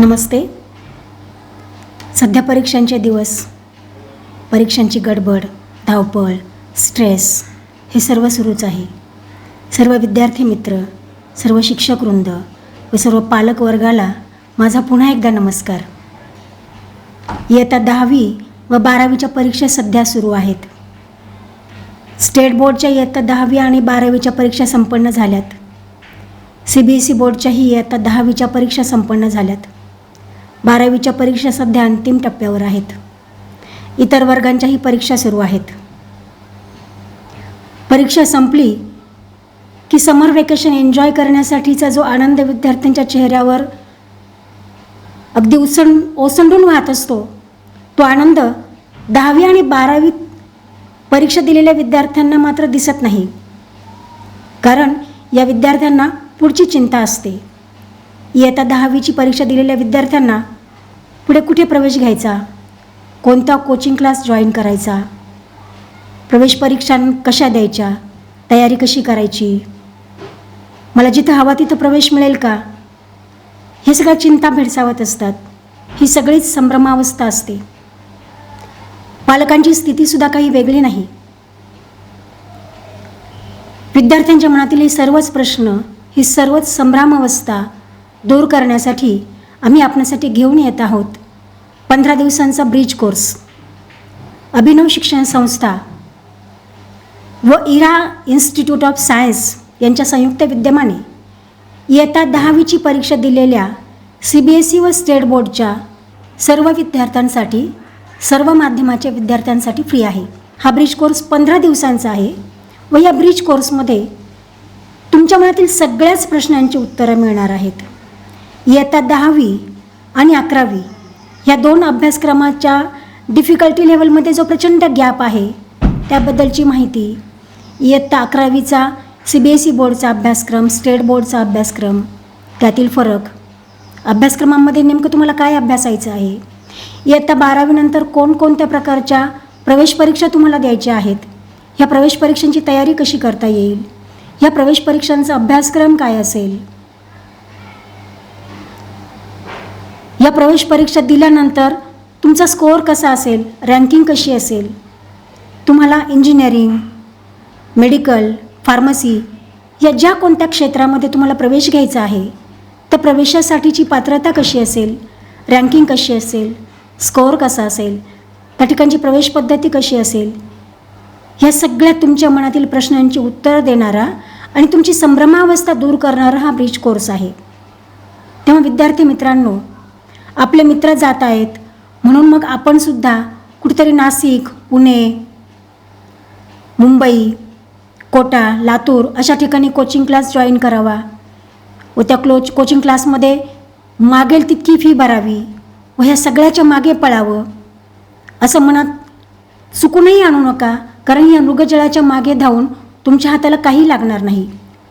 नमस्ते. सध्या परीक्षांचे दिवस परीक्षांची गडबड धावपळ स्ट्रेस हे सर्व सुरूच आहे. सर्व विद्यार्थी मित्र सर्व शिक्षक वृंद व सर्व पालक वर्गाला माझा पुन्हा एकदा नमस्कार. इयत्ता दहावी व बारावीच्या परीक्षा सध्या सुरू आहेत. स्टेट बोर्डच्या इयत्ता दहावी आणि बारावीच्या परीक्षा संपन्न झाल्यात. सी बी एस ई बोर्डच्याही इयत्ता दहावीच्या परीक्षा संपन्न झाल्यात. बारावीच्या परीक्षा सध्या अंतिम टप्प्यावर आहेत. इतर वर्गांच्याही परीक्षा सुरू आहेत. परीक्षा संपली की समर वेकेशन एन्जॉय करण्यासाठीचा जो आनंद विद्यार्थ्यांच्या चेहऱ्यावर अगदी उसण ओसंडून वाहत असतो तो आनंद दहावी आणि बारावीत परीक्षा दिलेल्या विद्यार्थ्यांना मात्र दिसत नाही. कारण या विद्यार्थ्यांना पुढची चिंता असते. इयत्ता दहावीची परीक्षा दिलेल्या विद्यार्थ्यांना पुढे कुठे प्रवेश घ्यायचा? कोणता कोचिंग क्लास जॉईन करायचा? प्रवेश परीक्षा कशा द्यायच्या? तयारी कशी करायची? मला जिथं हवा तिथं प्रवेश मिळेल का? हे सगळ्या चिंता भेडसावत असतात. ही सगळीच संभ्रमावस्था असते. पालकांची स्थितीसुद्धा काही वेगळी नाही. विद्यार्थ्यांच्या मनातील हे सर्वच प्रश्न ही सर्वच संभ्रामावस्था दूर करण्यासाठी आम्ही आपणासाठी घेऊन येत आहोत. पंधरा दिवसांचा ब्रिज कोर्स. अभिनव शिक्षण संस्था व इरा इन्स्टिट्यूट ऑफ सायन्स यांच्या संयुक्त विद्यमाने इयत्ता दहावीची परीक्षा दिलेल्या सी बी एस ई व स्टेट बोर्डच्या सर्व विद्यार्थ्यांसाठी सर्व माध्यमाच्या विद्यार्थ्यांसाठी फ्री आहे. हा ब्रिज कोर्स पंधरा दिवसांचा आहे व या ब्रिज कोर्समध्ये तुमच्या मनातील सगळ्याच प्रश्नांची उत्तरं मिळणार आहेत. इयत्ता दहावी आणि अकरावी ह्या दोन अभ्यासक्रमाच्या डिफिकल्टी लेवलमध्ये जो प्रचंड गॅप आहे त्याबद्दलची माहिती इयत्ता अकरावीचा सी बी एस ई बोर्डचा अभ्यासक्रम स्टेट बोर्डचा अभ्यासक्रम त्यातील फरक. अभ्यासक्रमांमध्ये नेमकं तुम्हाला काय अभ्यासायचं आहे? इयत्ता बारावीनंतर कोणकोणत्या प्रकारच्या प्रवेश परीक्षा तुम्हाला द्यायच्या आहेत? ह्या प्रवेश परीक्षांची तयारी कशी करता येईल? ह्या प्रवेश परीक्षांचा अभ्यासक्रम काय असेल? या प्रवेश परीक्षा दिल्यानंतर तुमचा स्कोअर कसा असेल? रँकिंग कशी असेल? तुम्हाला इंजिनिअरिंग मेडिकल फार्मसी या ज्या कोणत्या क्षेत्रामध्ये तुम्हाला प्रवेश घ्यायचा आहे तर प्रवेशासाठीची पात्रता कशी असेल? रँकिंग कशी असेल? स्कोअर कसा असेल? त्या ठिकाणची प्रवेश पद्धती कशी असेल? ह्या सगळ्या तुमच्या मनातील प्रश्नांची उत्तरं देणारा आणि तुमची संभ्रमावस्था दूर करणारा हा ब्रिज कोर्स आहे. तेव्हा विद्यार्थी मित्रांनो आपले मित्र जात आहेत. म्हणून मग आपणसुद्धा कुठेतरी नाशिक पुणे मुंबई कोटा लातूर अशा ठिकाणी कोचिंग क्लास जॉईन करावा. व त्या क्लोच कोचिंग क्लासमध्ये मागेल तितकी फी भरावी व ह्या सगळ्याच्या मागे पळावं. असं मनात चुकूनही आणू नका कारण या मृगजळाच्या मागे धावून तुमच्या हाताला काही लागणार नाही.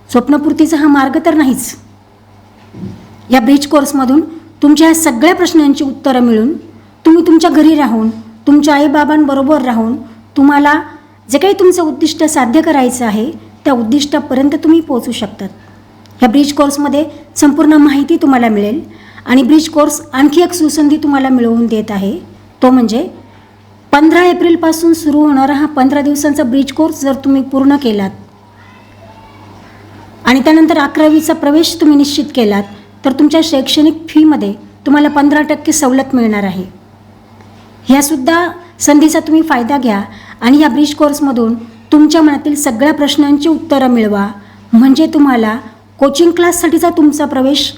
स्वप्नपूर्तीचा हा मार्ग तर नाहीच. या ब्रिज कोर्समधून तुमच्या ह्या सगळ्या प्रश्नांची उत्तरं मिळून तुम्ही तुमच्या घरी राहून तुमच्या आईबाबांबरोबर राहून तुम्हाला जे काही तुमचं उद्दिष्ट साध्य करायचं आहे त्या उद्दिष्टापर्यंत तुम्ही पोहोचू शकतात. ह्या ब्रिज कोर्समध्ये संपूर्ण माहिती तुम्हाला मिळेल आणि ब्रिज कोर्स आणखी एक सुसंधी तुम्हाला मिळवून देत आहे. तो म्हणजे पंधरा एप्रिलपासून सुरू होणारा हा पंधरा दिवसांचा ब्रिज कोर्स जर तुम्ही पूर्ण केलात आणि त्यानंतर अकरावीचा प्रवेश तुम्ही निश्चित केलात तर तुमच्या शैक्षणिक फीमध्ये तुम्हाला पंधरा टक्के सवलत मिळणार आहे. ह्यासुद्धा संधीचा तुम्ही फायदा घ्या आणि या ब्रिज कोर्समधून तुमच्या मनातील सगळ्या प्रश्नांची उत्तरं मिळवा. म्हणजे तुम्हाला कोचिंग क्लाससाठीचा तुमचा प्रवेश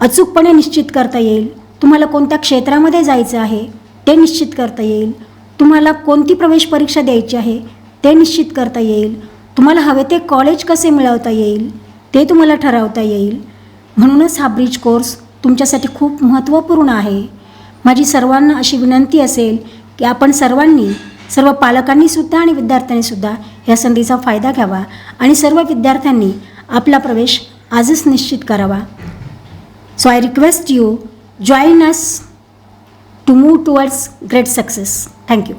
अचूकपणे निश्चित करता येईल. तुम्हाला कोणत्या क्षेत्रामध्ये जायचं आहे ते निश्चित करता येईल. तुम्हाला कोणती प्रवेश परीक्षा द्यायची आहे ते निश्चित करता येईल. तुम्हाला हवे ते कॉलेज कसे मिळवता येईल ते तुम्हाला ठरवता येईल. म्हणूनच हा ब्रिज कोर्स तुमच्यासाठी खूप महत्त्वपूर्ण आहे. माझी सर्वांना अशी विनंती असेल की आपण सर्वांनी सर्व पालकांनीसुद्धा आणि विद्यार्थ्यांनीसुद्धा या संधीचा फायदा घ्यावा आणि सर्व विद्यार्थ्यांनी आपला प्रवेश आजच निश्चित करावा. So I request you join us to move towards great success thank you.